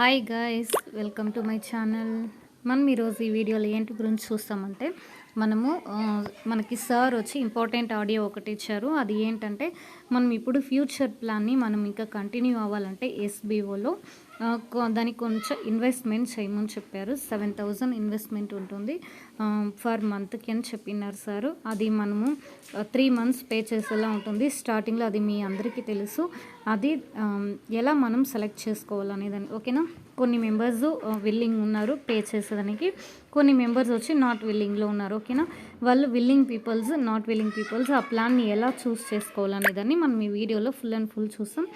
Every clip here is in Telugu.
Hi guys welcome to my channel మనం ఈరోజు ఈ వీడియోలో ఏంటి గురించి చూస్తామంటే మనము మనకి సార్ వచ్చి ఇంపార్టెంట్ ఆడియో ఒకటి ఇచ్చారు. అది ఏంటంటే మనం ఇప్పుడు ఫ్యూచర్ ప్లాన్ని మనం ఇంకా కంటిన్యూ అవ్వాలంటే ఎస్బీఓలో దానికి కొంచెం ఇన్వెస్ట్మెంట్ చేయమని చెప్పారు. సెవెన్ థౌజండ్ ఇన్వెస్ట్మెంట్ ఉంటుంది. ఫర్ మంత్కి అని చెప్పినారు సార్. అది మనము త్రీ మంత్స్ పే చేసేలా ఉంటుంది. స్టార్టింగ్లో అది మీ అందరికీ తెలుసు. అది ఎలా మనం సెలెక్ట్ చేసుకోవాలనేదని. ఓకేనా కొన్ని మెంబర్స్ విల్లింగ్ ఉన్నారు పే చేసేదానికి. కొన్ని మెంబర్స్ వచ్చి నాట్ విల్లింగ్లో ఉన్నారు. ఓకేనా వాళ్ళు willing peoples not willing peoples ఆ ప్లాన్ని ఎలా చూస్ చేసుకోవాలనేదాన్ని మనం ఈ వీడియోలో ఫుల్ అండ్ ఫుల్ చూస్తాం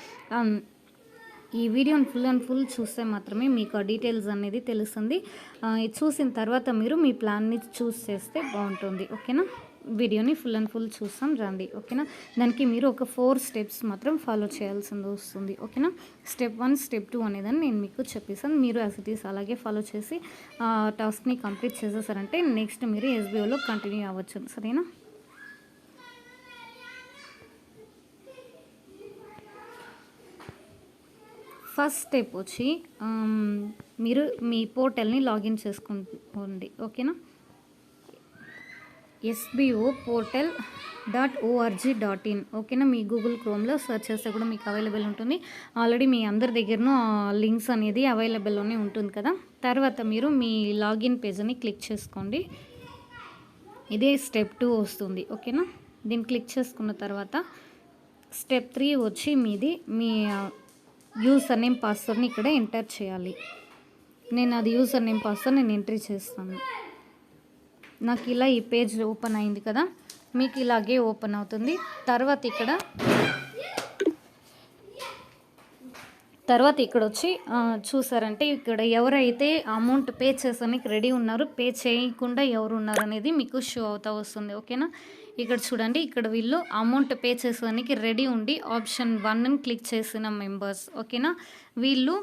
ఈ వీడియోని ఫుల్ అండ్ ఫుల్ చూస్తే మాత్రమే మీకు ఆ డీటెయిల్స్ అనేది తెలుస్తుంది. చూసిన తర్వాత మీరు మీ ప్లాన్ని చూస్ చేస్తే బాగుంటుంది. ఓకేనా? వీడియోని ఫుల్ అండ్ ఫుల్ చూస్తాం. రండి. ఓకేనా? దానికి మీరు ఒక ఫోర్ స్టెప్స్ మాత్రం ఫాలో చేయాల్సింది వస్తుంది. ఓకేనా? స్టెప్ వన్ స్టెప్ టూ అనేదాన్ని నేను మీకు చెప్పేసాను మీరు యాజ్ ఇట్ ఈస్ అలాగే ఫాలో చేసి టాస్క్ని కంప్లీట్ చేసేసారంటే నెక్స్ట్ మీరు ఎస్బీఓలో కంటిన్యూ అవ్వచ్చు. సరేనా? ఫస్ట్ స్టెప్ వచ్చి మీరు మీ పోర్టల్ని లాగిన్ చేసుకోండి ఓకేనా? SBO portal dot ORG dot in ఓకేనా? మీ గూగుల్ క్రోమ్లో సెర్చ్ చేస్తే కూడా మీకు అవైలబుల్ ఉంటుంది. ఆల్రెడీ మీ అందరి దగ్గరను లింక్స్ అనేది అవైలబుల్లోనే ఉంటుంది కదా? తర్వాత మీరు మీ లాగిన్ పేజ్ని క్లిక్ చేసుకోండి. ఇదే స్టెప్ టూ వస్తుంది ఓకేనా? దీన్ని క్లిక్ చేసుకున్న తర్వాత స్టెప్ త్రీ వచ్చి మీది మీ యూజర్ నేమ్ పాస్వర్డ్ని ఇక్కడ ఎంటర్ చేయాలి. నేను అది యూజర్ నేమ్ పాస్వర్డ్ నేను ఎంట్రీ చేస్తాను. నాకు ఇలా ఈ పేజ్ ఓపెన్ అయింది కదా మీకు ఇలాగే ఓపెన్ అవుతుంది. తర్వాత ఇక్కడ తర్వాత ఇక్కడ వచ్చి చూసారంటే ఇక్కడ ఎవరైతే అమౌంట్ పే చేసానికి రెడీ ఉన్నారు పే చేయకుండా ఎవరు ఉన్నారు అనేది మీకు షో అవుతా వస్తుంది. ఓకేనా ఇక్కడ చూడండి ఇక్కడ వీళ్ళు అమౌంట్ పే చేసేదానికి రెడీ ఉండి ఆప్షన్ వన్ క్లిక్ చేసిన మెంబర్స్ ఓకేనా వీళ్ళు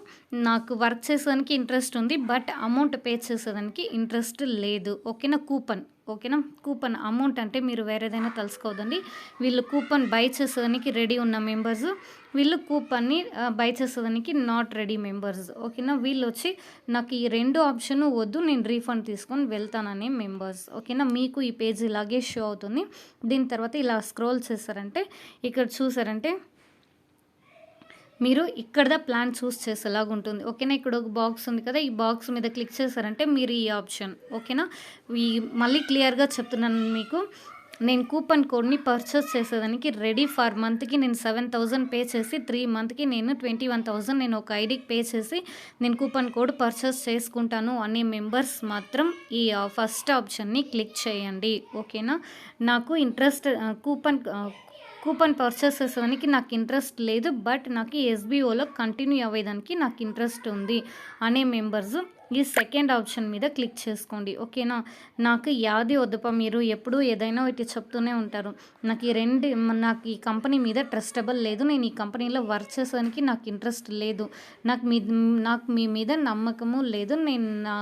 నాకు వర్క్ చేసేదానికి ఇంట్రెస్ట్ ఉంది బట్ అమౌంట్ పే చేసేదానికి ఇంట్రెస్ట్ లేదు ఓకేనా కూపన్ ఓకేనా? కూపన్ అమౌంట్ అంటే మీరు వేరేదైనా తెలుసుకోవద్దండి. వీళ్ళు కూపన్ బై చేసేదానికి రెడీ ఉన్న మెంబర్స్ వీళ్ళు కూపన్ని బై చేసేదానికి నాట్ రెడీ మెంబర్స్ ఓకేనా? వీళ్ళు వచ్చి నాకు ఈ రెండు ఆప్షన్ వద్దు నేను రీఫండ్ తీసుకొని వెళ్తాననే మెంబర్స్ ఓకేనా? మీకు ఈ పేజ్ ఇలాగే షో అవుతుంది. దీని తర్వాత ఇలా స్క్రోల్ చేశారంటే ఇక్కడ చూసారంటే మీరు ఇక్కడ ప్లాన్ చూస్ చేసేలాగా ఉంటుంది. ఓకేనా? ఇక్కడ ఒక బాక్స్ ఉంది కదా ఈ బాక్స్ మీద క్లిక్ చేశారంటే మీరు ఈ ఆప్షన్ ఓకేనా? ఈ మళ్ళీ క్లియర్గా చెప్తున్నాను మీకు. నేను కూపన్ కోడ్ని పర్చేస్ చేసేదానికి రెడీ ఫర్ మంత్కి నేను సెవెన్ థౌజండ్ పే చేసి త్రీ మంత్కి నేను ట్వంటీ వన్ థౌజండ్ నేను ఒక ఐడికి పే చేసి నేను కూపన్ కోడ్ పర్చేస్ చేసుకుంటాను అనే మెంబర్స్ మాత్రం ఈ ఫస్ట్ ఆప్షన్ని క్లిక్ చేయండి. ఓకేనా? నాకు ఇంట్రెస్ట్ కూపన్ కూపన్ పర్చేస్ చేసేదానికి నాకు ఇంట్రెస్ట్ లేదు బట్ నాకు ఎస్బీఓలో కంటిన్యూ అయ్యేదానికి నాకు ఇంట్రెస్ట్ ఉంది అనే మెంబర్స్ ఈ సెకండ్ ఆప్షన్ మీద క్లిక్ చేసుకోండి. ఓకేనా నాకు యాది వద్దుపా మీరు ఎప్పుడు ఏదైనా ఒకటి చెప్తూనే ఉంటారు. నాకు ఈ రెండు నాకు ఈ కంపెనీ మీద ట్రస్టబుల్ లేదు. నేను ఈ కంపెనీలో వర్క్ చేసేదానికి నాకు ఇంట్రెస్ట్ లేదు. నాకు మీ నాకు మీ మీద నమ్మకము లేదు. నేను నా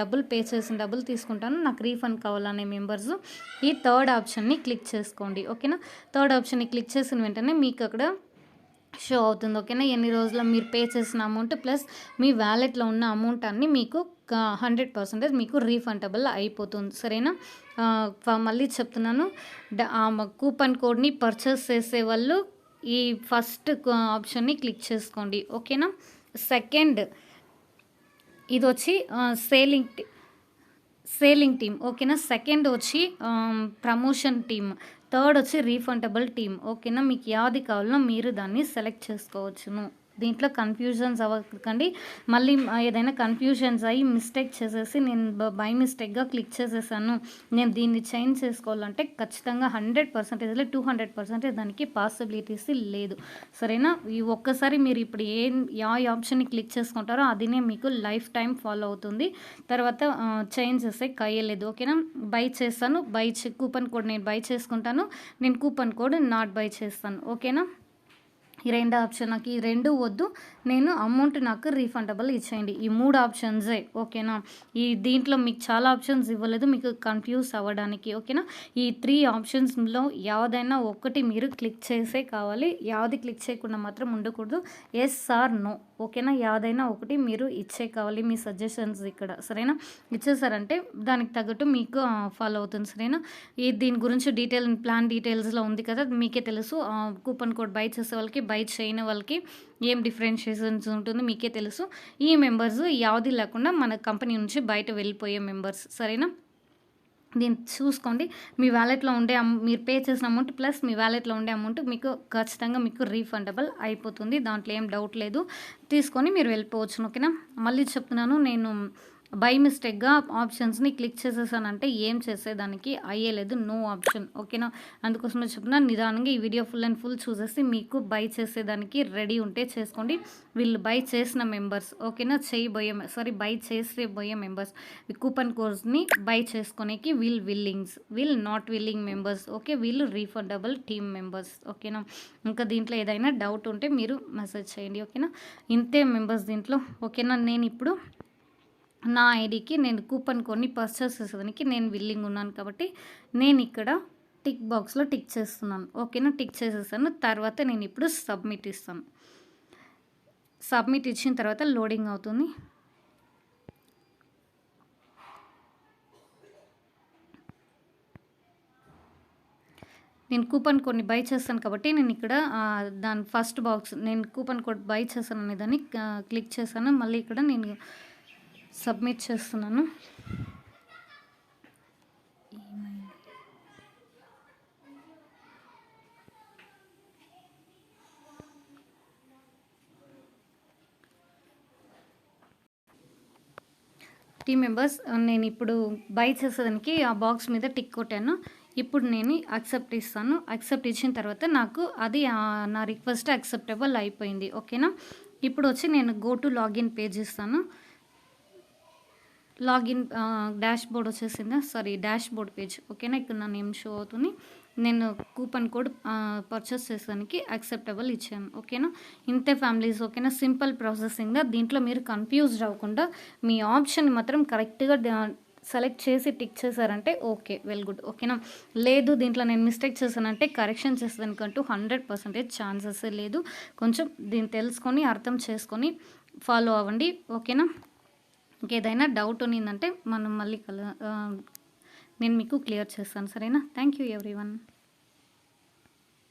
డబ్బులు పే చేసిన డబ్బులు తీసుకుంటాను. నాకు రీఫండ్ కావాలనే మెంబర్స్ ఈ థర్డ్ ఆప్షన్ని క్లిక్ చేసుకోండి. ఓకేనా థర్డ్ ఆప్షన్ని క్లిక్ చేసిన వెంటనే మీకు అక్కడ షో అవుతుంది ఓకేనా? ఎన్ని రోజుల్లో మీరు పే చేసిన అమౌంట్ ప్లస్ మీ వ్యాలెట్లో ఉన్న అమౌంట్ అన్ని మీకు హండ్రెడ్ పర్సెంటేజ్ మీకు రీఫండబుల్ అయిపోతుంది సరేనా? మళ్ళీ చెప్తున్నాను. కూపన్ కోడ్ని పర్చేస్ చేసే వాళ్ళు ఈ ఫస్ట్ ఆప్షన్ని క్లిక్ చేసుకోండి ఓకేనా? సెకండ్ ఇది వచ్చి సేలింగ్ సేలింగ్ టీమ్ ఓకేనా? సెకండ్ వచ్చి ప్రమోషన్ టీమ్ థర్డ్ వచ్చి రీఫండబుల్ టీమ్. ఓకేనా? మీకు యాది కావాలో మీరు దాన్ని సెలెక్ట్ చేసుకోవచ్చును. దీంట్లో కన్ఫ్యూజన్స్ అవ్వకండి. మళ్ళీ ఏదైనా కన్ఫ్యూజన్స్ అయ్యి మిస్టేక్ చేసేసి నేను బై మిస్టేక్గా క్లిక్ చేసేసాను. నేను దీన్ని చేంజ్ చేసుకోవాలంటే ఖచ్చితంగా హండ్రెడ్ పర్సెంటేజ్లో టూ హండ్రెడ్ పర్సెంటేజ్ దానికి పాసిబిలిటీస్ లేదు. సరేనా? ఈ ఒక్కసారి మీరు ఇప్పుడు ఏ యా ఆప్షన్ని క్లిక్ చేసుకుంటారో అదినే మీకు లైఫ్ టైం ఫాలో అవుతుంది. తర్వాత చేంజ్ చేస్తే కయ్యలేదు ఓకేనా? బై చేస్తాను. బై కూపన్ కోడ్ నేను బై చేసుకుంటాను. నేను కూపన్ కోడ్ నాట్ బై చేస్తాను. ఓకేనా? ఈ రెండు ఆప్షన్ నాకు ఈ రెండు వద్దు. నేను అమౌంట్ నాకు రీఫండబుల్ ఇచ్చేయండి. ఈ మూడు ఆప్షన్సే ఓకేనా? ఈ దీంట్లో మీకు చాలా ఆప్షన్స్ ఇవ్వలేదు మీకు కన్ఫ్యూజ్ అవ్వడానికి ఓకేనా? ఈ త్రీ ఆప్షన్స్లో యావదైనా ఒక్కటి మీరు క్లిక్ చేసే కావాలి. యావది క్లిక్ చేయకుండా మాత్రం ఉండకూడదు. ఎస్ ఆర్ నో ఓకేనా? యాదైనా ఒకటి మీరు ఇచ్చే కావాలి మీ సజెషన్స్ ఇక్కడ సరేనా? ఇచ్చేసారంటే దానికి తగ్గట్టు మీకు ఫాలో అవుతుంది సరేనా? ఈ దీని గురించి డీటెయిల్ ప్లాన్ డీటెయిల్స్లో ఉంది కదా మీకే తెలుసు కూపన్ కోడ్ బై చేసే వాళ్ళకి బై చేయని వాళ్ళకి ఏం డిఫరెన్షియేషన్స్ ఉంటుంది మీకే తెలుసు. ఈ మెంబర్స్ యావది లేకుండా మన కంపెనీ నుంచి బయట వెళ్ళిపోయే మెంబర్స్ సరేనా? దీన్ని చూసుకోండి. మీ వ్యాలెట్లో ఉండే మీరు పే చేసిన అమౌంట్ ప్లస్ మీ వ్యాలెట్లో ఉండే అమౌంట్ మీకు ఖచ్చితంగా మీకు రీఫండబుల్ అయిపోతుంది. దాంట్లో ఏం డౌట్ లేదు. తీసుకొని మీరు వెళ్ళిపోవచ్చు. ఓకేనా? మళ్ళీ చెప్తున్నాను. నేను బై మిస్టేక్గా ఆప్షన్స్ని క్లిక్ చేసేసానంటే ఏం చేసేదానికి అయ్యేలేదు నో ఆప్షన్. ఓకేనా? అందుకోసమే చెప్తున్నా నిదానంగా ఈ వీడియో ఫుల్ అండ్ ఫుల్ చూసేసి మీకు బై చేసేదానికి రెడీ ఉంటే చేసుకోండి. వీళ్ళు బై చేసిన మెంబర్స్ ఓకేనా? చేయబోయే సారీ బై చేసేబోయే మెంబర్స్. కూపన్ కోడ్స్ని బై చేసుకునేకి will willings will not willing members okay? వీళ్ళు రీఫండబుల్ టీమ్ మెంబర్స్ ఓకేనా? ఇంకా దీంట్లో ఏదైనా డౌట్ ఉంటే మీరు మెసేజ్ చేయండి ఓకేనా? ఇంతే మెంబర్స్ దీంట్లో ఓకేనా? నేను ఇప్పుడు నా ఐడికి నేను కూపన్ కొన్ని పర్చేస్ చేసేదానికి నేను విల్లింగ్ ఉన్నాను కాబట్టి నేను ఇక్కడ టిక్ బాక్స్లో టిక్ చేస్తున్నాను. ఓకేనా? టిక్ చేసేసాను. తర్వాత నేను ఇప్పుడు సబ్మిట్ ఇస్తాను. సబ్మిట్ ఇచ్చిన తర్వాత లోడింగ్ అవుతుంది. నేను కూపన్ కొన్ని బై చేస్తాను కాబట్టి నేను ఇక్కడ దాని ఫస్ట్ బాక్స్ నేను కూపన్ కోడ్ బై చేశాను అనే దాన్ని క్లిక్ చేశాను మళ్ళీ ఇక్కడ నేను సబ్మిట్ చేస్తున్నాను. టీమ్ మెంబర్స్ నేను ఇప్పుడు బై చేసేదానికి ఆ బాక్స్ మీద టిక్ కొట్టాను. ఇప్పుడు నేను అక్సెప్ట్ ఇస్తాను. అక్సెప్ట్ ఇచ్చిన తర్వాత నాకు అది నా రిక్వెస్ట్ అక్సెప్టబుల్ అయిపోయింది. ఓకేనా ఇప్పుడు వచ్చి నేను గో టు లాగిన్ పేజ్ ఇస్తాను. లాగిన్ డాష్ బోర్డ్ వచ్చేసిందా? Sorry dashboard page. ఓకేనా? ఇక్కడ నా నేమ్ షో అవుతుంది. నేను కూపన్ కోడ్ పర్చేస్ చేసానికి యాక్సెప్టబుల్ ఇచ్చాను. ఓకేనా? ఇంతే ఫ్యామిలీస్ ఓకేనా? Simple processing. దీంట్లో మీరు కన్ఫ్యూజ్డ్ అవ్వకుండా మీ ఆప్షన్ మాత్రం కరెక్ట్గా సెలెక్ట్ చేసి టిక్ చేశారంటే ఓకే వెల్ గుడ్. ఓకేనా? లేదు దీంట్లో నేను మిస్టేక్ చేశానంటే కరెక్షన్ చేసేదానికంటూ హండ్రెడ్ పర్సెంటేజ్ ఛాన్సెస్ లేదు. కొంచెం దీన్ని తెలుసుకొని అర్థం చేసుకొని ఫాలో అవ్వండి. ఓకేనా? ఇంకేదైనా డౌట్ ఉన్నిందంటే మనం మళ్ళీ కల నేను మీకు క్లియర్ చేస్తాను సరేనా? Thank you everyone